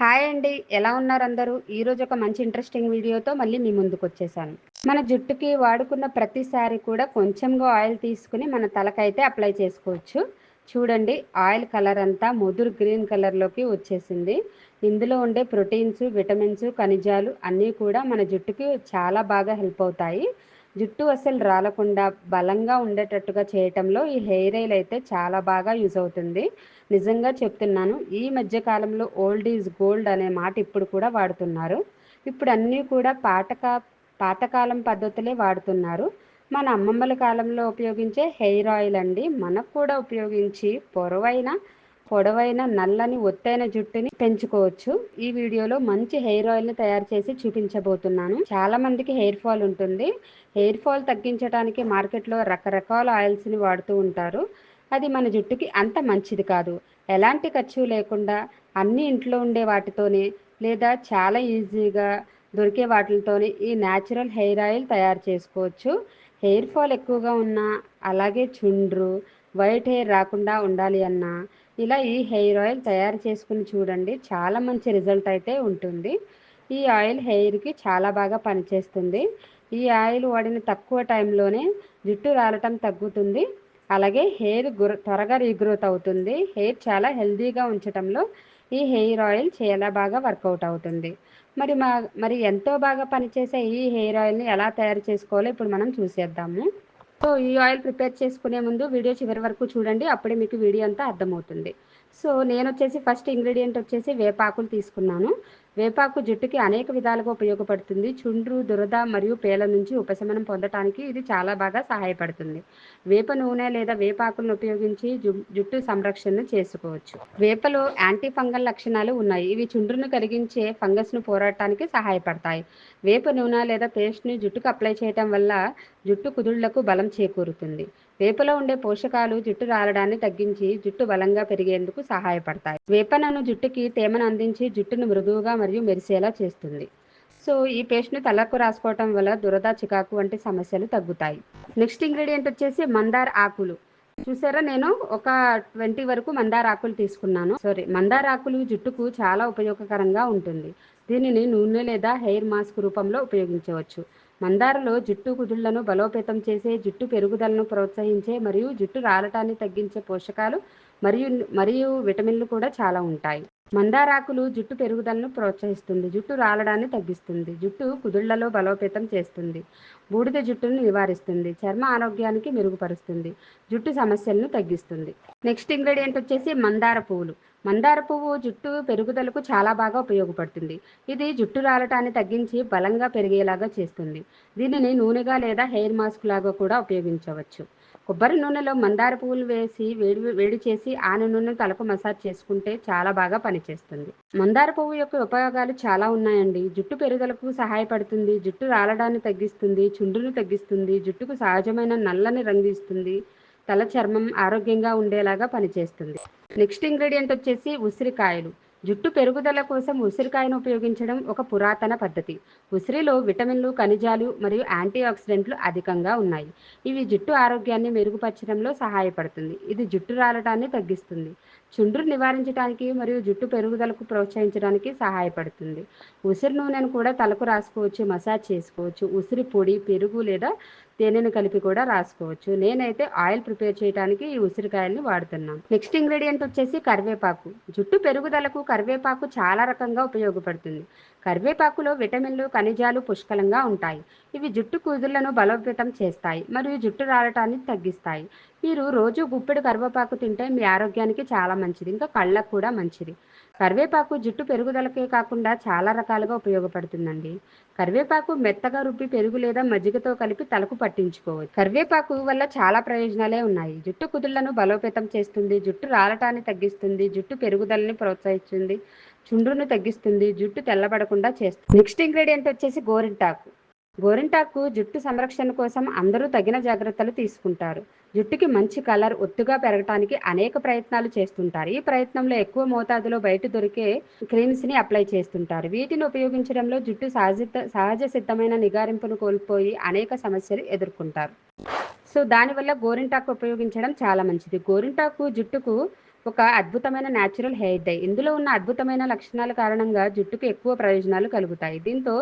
Hi అండి. ఎలా ఉన్నారు అందరూ? ఈరోజు ఒక మంచి ఇంట్రెస్టింగ్ వీడియోతో మళ్ళీ మీ ముందుకు వచ్చేసాను. మన జుట్టుకి వాడుకున్న ప్రతిసారి కూడా కొంచెంగా ఆయిల్ తీసుకుని మన తలకైతే అప్లై చేసుకోవచ్చు. చూడండి ఆయిల్ కలర్ అంతా ముదురు గ్రీన్ కలర్లోకి వచ్చేసింది. ఇందులో ఉండే ప్రోటీన్స్ విటమిన్స్ ఖనిజాలు అన్నీ కూడా మన జుట్టుకి చాలా బాగా హెల్ప్ అవుతాయి. జుట్టు అసలు రాలకుండా బలంగా ఉండేటట్టుగా చేయటంలో ఈ హెయిర్ ఆయిల్ అయితే చాలా బాగా యూజ్ అవుతుంది. నిజంగా చెప్తున్నాను. ఈ మధ్య కాలంలో ఓల్డ్ ఈజ్ గోల్డ్ అనే మాట ఇప్పుడు కూడా వాడుతున్నారు. ఇప్పుడు అన్నీ కూడా పాతక పాతకాలం పద్ధతులే వాడుతున్నారు. మన అమ్మమ్మల కాలంలో ఉపయోగించే హెయిర్ ఆయిల్ అండి. మనకు కూడా ఉపయోగించి పొరవైన పొడవైన నల్లని ఒత్తైన జుట్టుని పెంచుకోవచ్చు. ఈ వీడియోలో మంచి హెయిర్ ఆయిల్ని తయారు చేసి చూపించబోతున్నాను. చాలా మందికి హెయిర్ ఫాల్ ఉంటుంది. హెయిర్ ఫాల్ తగ్గించడానికి మార్కెట్లో రకరకాల ఆయిల్స్ని వాడుతూ ఉంటారు. అది మన జుట్టుకి అంత మంచిది కాదు. ఎలాంటి ఖర్చు లేకుండా అన్ని ఇంట్లో ఉండే వాటితోనే లేదా చాలా ఈజీగా దొరికే వాటితోనే ఈ న్యాచురల్ హెయిర్ ఆయిల్ తయారు చేసుకోవచ్చు. హెయిర్ ఫాల్ ఎక్కువగా ఉన్న అలాగే చుండ్రు వైట్ హెయిర్ రాకుండా ఉండాలి అన్నా ఇలా ఈ హెయిర్ ఆయిల్ తయారు చేసుకుని చూడండి చాలా మంచి రిజల్ట్ అయితే ఉంటుంది. ఈ ఆయిల్ హెయిర్కి చాలా బాగా పనిచేస్తుంది. ఈ ఆయిల్ వాడిన తక్కువ టైంలోనే జుట్టు రాలటం తగ్గుతుంది. అలాగే హెయిర్ త్వరగా రీగ్రోత్ అవుతుంది. హెయిర్ చాలా హెల్దీగా ఉంచడంలో ఈ హెయిర్ ఆయిల్ చాలా బాగా వర్కౌట్ అవుతుంది. మరి మా మరి ఎంతో బాగా పనిచేసే ఈ హెయిర్ ఆయిల్ని ఎలా తయారు చేసుకోవాలో ఇప్పుడు మనం చూసేద్దాము. సో ఈ ఆయిల్ ప్రిపేర్ చేసుకునే ముందు వీడియో చివరి వరకు చూడండి అప్పుడే మీకు వీడియో అంతా అర్థమవుతుంది. సో నేను వచ్చేసి ఫస్ట్ ఇంగ్రీడియంట్ వచ్చేసి వేపాకులు తీసుకున్నాను. వేపాకు జుట్టుకి అనేక విధాలుగా ఉపయోగపడుతుంది. చుండ్రు దురద మరియు పేల నుంచి ఉపశమనం పొందటానికి ఇది చాలా బాగా సహాయపడుతుంది. వేప నూనె లేదా వేపాకులను ఉపయోగించి జుట్టు సంరక్షణను చేసుకోవచ్చు. వేపలో యాంటీ ఫంగల్ లక్షణాలు ఉన్నాయి. ఇవి చుండ్రును కలిగించే ఫంగస్ను పోరాటానికి సహాయపడతాయి. వేప నూనె లేదా పేస్ట్ని జుట్టుకు అప్లై చేయటం వల్ల జుట్టు కుదుళ్ళకు బలం చేకూరుతుంది. వేపలో ఉండే పోషకాలు జుట్టు రాలడాన్ని తగ్గించి జుట్టు బలంగా పెరిగేందుకు సహాయపడతాయి. వేపనను జుట్టుకి తేమను అందించి జుట్టును మృదువుగా మరియు మెరిసేలా చేస్తుంది. సో ఈ పేస్ట్ను తలకు రాసుకోవటం వల్ల దురద చికాకు వంటి సమస్యలు తగ్గుతాయి. నెక్స్ట్ ఇంగ్రీడియంట్ వచ్చేసి మందార ఆకులు. చూసారా నేను ఒక ట్వంటీ వరకు మందార ఆకులు తీసుకున్నాను. సారీ మందార ఆకులు జుట్టుకు చాలా ఉపయోగకరంగా ఉంటుంది. దీనిని నూనె లేదా హెయిర్ మాస్క్ రూపంలో ఉపయోగించవచ్చు. మందారలో జుట్టు కుదుళ్ళను బలోపేతం చేసే జుట్టు పెరుగుదలను ప్రోత్సహించే మరియు జుట్టు రాలటాన్ని తగ్గించే పోషకాలు మరియు మరియు విటమిన్లు కూడా చాలా ఉంటాయి. మందారాకులు జుట్టు పెరుగుదలను ప్రోత్సహిస్తుంది. జుట్టు రాలడాన్ని తగ్గిస్తుంది. జుట్టు కుదుళ్ళలో బలోపేతం చేస్తుంది. బూడిద జుట్టును నివారిస్తుంది. చర్మ ఆరోగ్యానికి మెరుగుపరుస్తుంది. జుట్టు సమస్యలను తగ్గిస్తుంది. నెక్స్ట్ ఇంగ్రీడియంట్ వచ్చేసి మందార పువ్వులు. మందార పువ్వు జుట్టు పెరుగుదలకు చాలా బాగా ఉపయోగపడుతుంది. ఇది జుట్టు రాలటాన్ని తగ్గించి బలంగా పెరిగేలాగా చేస్తుంది. దీనిని నూనెగా లేదా హెయిర్ మాస్క్ లాగా కూడా ఉపయోగించవచ్చు. కొబ్బరి నూనెలో మందార పువ్వులు వేసి వేడి వేడి చేసి ఆన నూనెను తలకు మసాజ్ చేసుకుంటే చాలా బాగా పనిచేస్తుంది. మందార పువ్వు యొక్క ఉపయోగాలు చాలా ఉన్నాయండి. జుట్టు పెరుగుదలకు సహాయపడుతుంది. జుట్టు రాలడాన్ని తగ్గిస్తుంది. చుండ్రును తగ్గిస్తుంది. జుట్టుకు సహజమైన నల్లని రంగు ఇస్తుంది. తల చర్మం ఆరోగ్యంగా ఉండేలాగా పనిచేస్తుంది. నెక్స్ట్ ఇంగ్రీడియంట్ వచ్చేసి ఉసిరికాయలు. జుట్టు పెరుగుదల కోసం ఉసిరికాయను ఉపయోగించడం ఒక పురాతన పద్ధతి. ఉసిరిలో విటమిన్లు ఖనిజాలు మరియు యాంటీ ఆక్సిడెంట్లు అధికంగా ఉన్నాయి. ఇవి జుట్టు ఆరోగ్యాన్ని మెరుగుపరచడంలో సహాయపడుతుంది. ఇది జుట్టు రాలటాన్ని తగ్గిస్తుంది. చుండ్రు నివారించడానికి మరియు జుట్టు పెరుగుదలకు ప్రోత్సహించడానికి సహాయపడుతుంది. ఉసిరి నూనెను కూడా తలకు రాసుకోవచ్చు మసాజ్ చేసుకోవచ్చు. ఉసిరి పొడి పెరుగు లేదా తేనెను కలిపి కూడా రాసుకోవచ్చు. నేనైతే ఆయిల్ ప్రిపేర్ చేయడానికి ఈ ఉసిరికాయల్ని వాడుతున్నాను. నెక్స్ట్ ఇంగ్రీడియంట్ వచ్చేసి కరివేపాకు. జుట్టు పెరుగుదలకు కరివేపాకు చాలా రకంగా ఉపయోగపడుతుంది. కరివేపాకులో విటమిన్లు ఖనిజాలు పుష్కలంగా ఉంటాయి. ఇవి జుట్టు కుదుళ్ళను బలోపేతం చేస్తాయి మరియు జుట్టు రాలటాన్ని తగ్గిస్తాయి. మీరు రోజు గుప్పెడు కరివేపాకు తింటే మీ ఆరోగ్యానికి చాలా మంచిది. ఇంకా కళ్ళకు కూడా మంచిది. కరివేపాకు జుట్టు పెరుగుదలకే కాకుండా చాలా రకాలుగా ఉపయోగపడుతుందండి. కరివేపాకు మెత్తగా రుబ్బి పెరుగు లేదా మజ్జిగతో కలిపి తలకు పట్టించుకోవచ్చు. కరివేపాకు వల్ల చాలా ప్రయోజనాలే ఉన్నాయి. జుట్టు కుదుళ్ళను బలోపేతం చేస్తుంది జుట్టు రాలటాన్ని తగ్గిస్తుంది జుట్టు పెరుగుదలని ప్రోత్సహిస్తుంది చుండ్రును తగ్గిస్తుంది జుట్టు తెల్లబడకుండా చేస్తుంది. నెక్స్ట్ ఇంగ్రీడియంట్ వచ్చేసి గోరింటాకు. గోరింటాకు జుట్టు సంరక్షణ కోసం అందరూ తగిన జాగ్రత్తలు తీసుకుంటారు. జుట్టుకి మంచి కలర్ ఒత్తుగా పెరగటానికి అనేక ప్రయత్నాలు చేస్తుంటారు. ఈ ప్రయత్నంలో ఎక్కువ మోతాదులో బయట దొరికే క్రీమ్స్ని అప్లై చేస్తుంటారు. వీటిని ఉపయోగించడంలో జుట్టు సహజ సహజ సిద్ధమైన నిగారింపును కోల్పోయి అనేక సమస్యలు ఎదుర్కొంటారు. సో దానివల్ల గోరింటాకు ఉపయోగించడం చాలా మంచిది. గోరింటాకు జుట్టుకు ఒక అద్భుతమైన న్యాచురల్ హెయిర్ డై ఇందులో ఉన్న అద్భుతమైన లక్షణాల కారణంగా జుట్టుకు ఎక్కువ ప్రయోజనాలు కలుగుతాయి. దీంతో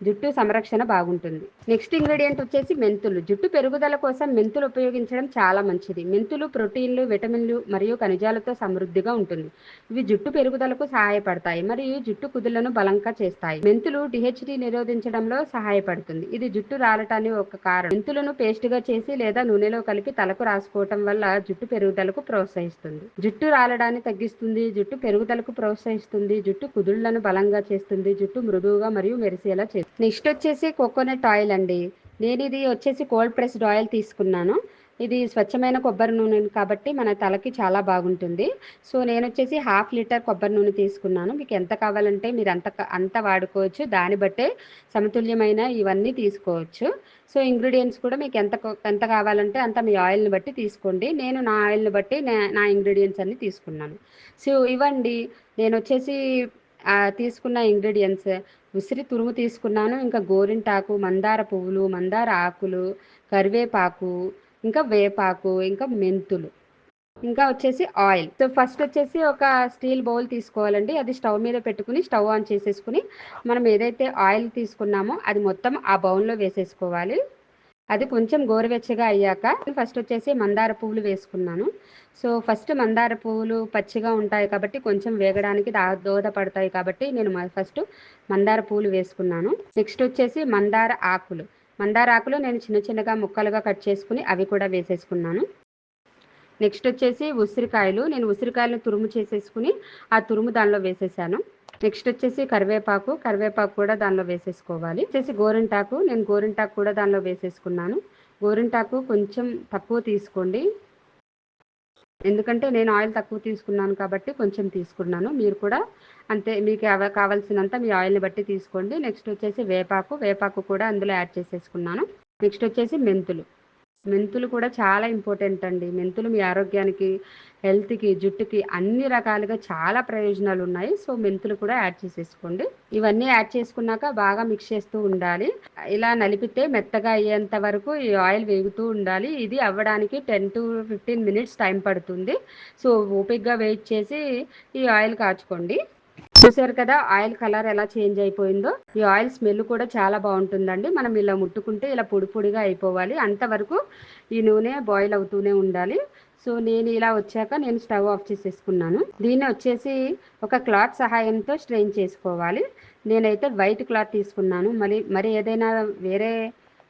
జుట్టు సంరక్షణ బాగుంటుంది. నెక్స్ట్ ఇంగ్రీడియంట్ వచ్చేసి మెంతులు. జుట్టు పెరుగుదల కోసం మెంతులు ఉపయోగించడం చాలా మంచిది. మెంతులు ప్రోటీన్లు విటమిన్లు మరియు ఖనిజాలతో సమృద్ధిగా ఉంటుంది. ఇవి జుట్టు పెరుగుదలకు సహాయపడతాయి. మరియు జుట్టు కుదులను బలంగా చేస్తాయి. మెంతులు డిహెచ్డి నిరోధించడంలో సహాయపడుతుంది. ఇది జుట్టు రాలటానికి ఒక కారణం. మెంతులను పేస్ట్గా చేసి లేదా నూనెలో కలిపి తలకు రాసుకోవటం వల్ల జుట్టు పెరుగుదలకు ప్రోత్సహిస్తుంది. జుట్టు రాలడాన్ని తగ్గిస్తుంది. జుట్టు పెరుగుదలకు ప్రోత్సహిస్తుంది. జుట్టు కుదుళ్ళను బలంగా చేస్తుంది. జుట్టు మృదువుగా మరియు మెరిసేలా చేస్తుంది. నెక్స్ట్ వచ్చేసి కోకోనట్ ఆయిల్ అండి. నేను ఇది వచ్చేసి కోల్డ్ ప్రెస్డ్ ఆయిల్ తీసుకున్నాను. ఇది స్వచ్ఛమైన కొబ్బరి నూనె కాబట్టి మన తలకి చాలా బాగుంటుంది. సో నేను వచ్చేసి హాఫ్ లీటర్ కొబ్బరి నూనె తీసుకున్నాను. మీకు ఎంత కావాలంటే మీరు అంత అంత వాడుకోవచ్చు. దాన్ని బట్టే సమతుల్యమైన ఇవన్నీ తీసుకోవచ్చు. సో ఇంగ్రీడియంట్స్ కూడా మీకు ఎంత ఎంత కావాలంటే అంత మీ ఆయిల్ని బట్టి తీసుకోండి. నేను నా ఆయిల్ని బట్టి నా ఇంగ్రీడియంట్స్ అన్ని తీసుకున్నాను. సో ఇవ్వండి. నేను వచ్చేసి తీసుకున్న ఇంగ్రీడియంట్స్ ఉసిరి తురుము తీసుకున్నాను ఇంకా గోరింటాకు మందార పువ్వులు మందార ఆకులు కరివేపాకు ఇంకా వేపాకు ఇంకా మెంతులు. ఇంకా వచ్చేసి ఆయిల్ సో ఫస్ట్ వచ్చేసి ఒక స్టీల్ బౌల్ తీసుకోవాలండి. అది స్టవ్ మీద పెట్టుకుని స్టవ్ ఆన్ చేసేసుకుని మనం ఏదైతే ఆయిల్ తీసుకున్నామో అది మొత్తం ఆ బౌల్లో వేసేసుకోవాలి. అది కొంచెం గోరువెచ్చగా అయ్యాక ఫస్ట్ వచ్చేసి మందార పువ్వులు వేసుకున్నాను. సో ఫస్ట్ మందార పువ్వులు పచ్చిగా ఉంటాయి కాబట్టి కొంచెం వేగడానికి దా దోహదపడతాయి కాబట్టి నేను ఫస్ట్ మందార పువ్వులు వేసుకున్నాను. నెక్స్ట్ వచ్చేసి మందార ఆకులు. మందార ఆకులు నేను చిన్న చిన్నగా ముక్కలుగా కట్ చేసుకుని అవి కూడా వేసేసుకున్నాను. నెక్స్ట్ వచ్చేసి ఉసిరికాయలు. నేను ఉసిరికాయలను తురుము చేసేసుకుని ఆ తురుము దానిలో వేసేసాను. నెక్స్ట్ వచ్చేసి కరివేపాకు. కరివేపాకు కూడా దానిలో వేసేసుకోవాలి. వచ్చేసి గోరింటాకు. నేను గోరింటాకు కూడా దానిలో వేసేసుకున్నాను. గోరింటాకు కొంచెం తక్కువ తీసుకోండి. ఎందుకంటే నేను ఆయిల్ తక్కువ తీసుకున్నాను కాబట్టి కొంచెం తీసుకున్నాను. మీరు కూడా అంతే మీకు కావాల్సినంత మీ ఆయిల్ని బట్టి తీసుకోండి. నెక్స్ట్ వచ్చేసి వేపాకు. వేపాకు కూడా అందులో యాడ్ చేసేసుకున్నాను. నెక్స్ట్ వచ్చేసి మెంతులు. మెంతులు కూడా చాలా ఇంపార్టెంట్ అండి. మెంతులు మీ ఆరోగ్యానికి హెల్త్కి జుట్టుకి అన్ని రకాలుగా చాలా ప్రయోజనాలు ఉన్నాయి. సో మెంతులు కూడా యాడ్ చేసేసుకోండి. ఇవన్నీ యాడ్ చేసుకున్నాక బాగా మిక్స్ చేస్తూ ఉండాలి. ఇలా నలిపితే మెత్తగా అయ్యేంత వరకు ఈ ఆయిల్ వేగుతూ ఉండాలి. ఇది అవ్వడానికి ten to fifteen minutes time పడుతుంది. సో ఓపిక్గా వెయిట్ చేసి ఈ ఆయిల్ కాచుకోండి. చూసారు కదా ఆయిల్ కలర్ ఎలా చేంజ్ అయిపోయిందో. ఈ ఆయిల్ స్మెల్ కూడా చాలా బాగుంటుందండి. మనం ఇలా ముట్టుకుంటే ఇలా పొడి పొడిగా అయిపోవాలి. అంతవరకు ఈ నూనె బాయిల్ అవుతూనే ఉండాలి. సో నేను ఇలా వచ్చాక నేను స్టవ్ ఆఫ్ చేసేసుకున్నాను. దీన్ని వచ్చేసి ఒక క్లాత్ సహాయంతో స్ట్రెయిన్ చేసుకోవాలి. నేనైతే వైట్ క్లాత్ తీసుకున్నాను. మరి మరి ఏదైనా వేరే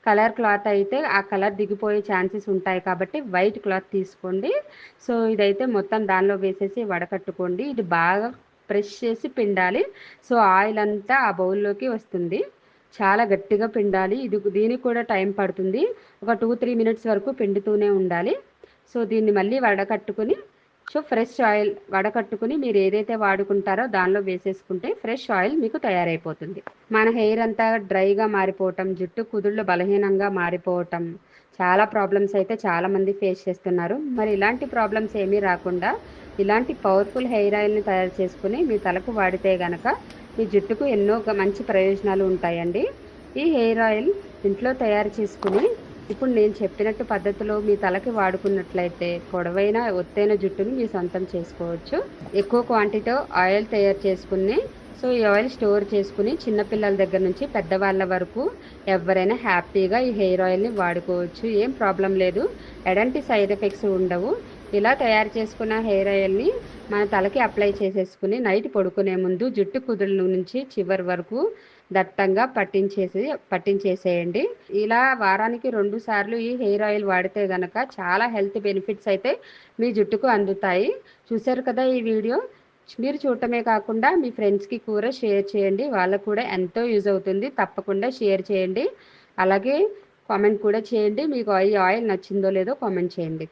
కలర్ క్లాత్ అయితే ఆ కలర్ దిగిపోయే ఛాన్సెస్ ఉంటాయి కాబట్టి వైట్ క్లాత్ తీసుకోండి. సో ఇదైతే మొత్తం దానిలో వేసేసి వడకట్టుకోండి. ఇది బాగా ప్రెస్ చేసి పిండాలి. సో ఆయిల్ అంతా ఆ బౌల్లోకి వస్తుంది. చాలా గట్టిగా పిండాలి. ఇది దీనికి కూడా టైం పడుతుంది. ఒక టూ త్రీ మినిట్స్ వరకు పిండుతూనే ఉండాలి. సో దీన్ని మళ్ళీ వడకట్టుకుని సో ఫ్రెష్ ఆయిల్ వడకట్టుకుని మీరు ఏదైతే వాడుకుంటారో దానిలో వేసేసుకుంటే ఫ్రెష్ ఆయిల్ మీకు తయారైపోతుంది. మన హెయిర్ అంతా డ్రైగా మారిపోవటం జుట్టు కుదుళ్ళు బలహీనంగా మారిపోవటం చాలా ప్రాబ్లమ్స్ అయితే చాలామంది ఫేస్ చేస్తున్నారు. మరి ఇలాంటి ప్రాబ్లమ్స్ ఏమీ రాకుండా ఇలాంటి పవర్ఫుల్ హెయిర్ ఆయిల్ని తయారు చేసుకుని మీ తలకు వాడితే గనక మీ జుట్టుకు ఎన్నో మంచి ప్రయోజనాలు ఉంటాయండి. ఈ హెయిర్ ఆయిల్ ఇంట్లో తయారు చేసుకుని ఇప్పుడు నేను చెప్పినట్టు పద్ధతిలో మీ తలకి వాడుకున్నట్లయితే పొడవైన ఒత్తైన జుట్టును మీ సొంతం చేసుకోవచ్చు. ఎక్కువ క్వాంటిటీ ఆయిల్ తయారు చేసుకుని సో ఈ ఆయిల్ స్టోర్ చేసుకుని చిన్నపిల్లల దగ్గర నుంచి పెద్దవాళ్ళ వరకు ఎవరైనా హ్యాపీగా ఈ హెయిర్ ఆయిల్ని వాడుకోవచ్చు. ఏం ప్రాబ్లం లేదు. ఎలాంటి సైడ్ ఎఫెక్ట్స్ ఉండవు. ఇలా తయారు చేసుకున్న హెయిర్ ఆయిల్ని మన తలకి అప్లై చేసేసుకుని నైట్ పడుకునే ముందు జుట్టు కుదుళ్ళ నుంచి చివరి వరకు దట్టంగా పట్టించేసి పట్టించేసేయండి. ఇలా వారానికి రెండు సార్లు ఈ హెయిర్ ఆయిల్ వాడితే గనక చాలా హెల్త్ బెనిఫిట్స్ అయితే మీ జుట్టుకు అందుతాయి. చూసారు కదా ఈ వీడియో? మీరు చూడటమే కాకుండా మీ ఫ్రెండ్స్కి కూడా షేర్ చేయండి. వాళ్ళకు కూడా ఎంతో యూజ్ అవుతుంది. తప్పకుండా షేర్ చేయండి. అలాగే కామెంట్ కూడా చేయండి. మీకు ఈ ఆయిల్ నచ్చిందో లేదో కామెంట్ చేయండి.